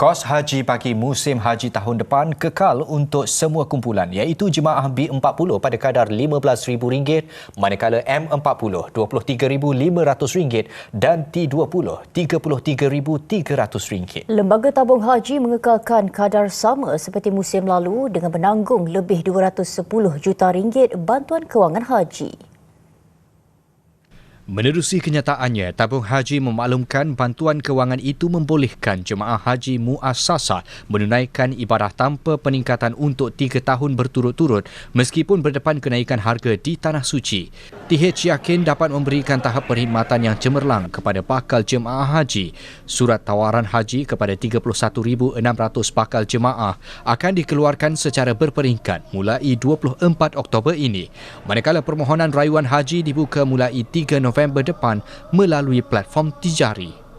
Kos haji bagi musim haji tahun depan kekal untuk semua kumpulan iaitu jemaah B40 pada kadar RM15,000 manakala M40 RM23,500 dan T20 RM33,300. Lembaga Tabung Haji mengekalkan kadar sama seperti musim lalu dengan menanggung lebih 210 juta ringgit bantuan kewangan haji. Menerusi kenyataannya, tabung haji memaklumkan bantuan kewangan itu membolehkan jemaah haji muasasah menunaikan ibadah tanpa peningkatan untuk tiga tahun berturut-turut meskipun berdepan kenaikan harga di Tanah Suci. TH yakin dapat memberikan tahap perkhidmatan yang cemerlang kepada bakal jemaah haji. Surat tawaran haji kepada 31,600 bakal jemaah akan dikeluarkan secara berperingkat mulai 24 Oktober ini. Manakala permohonan rayuan haji dibuka mulai 3 November depan melalui platform tijari.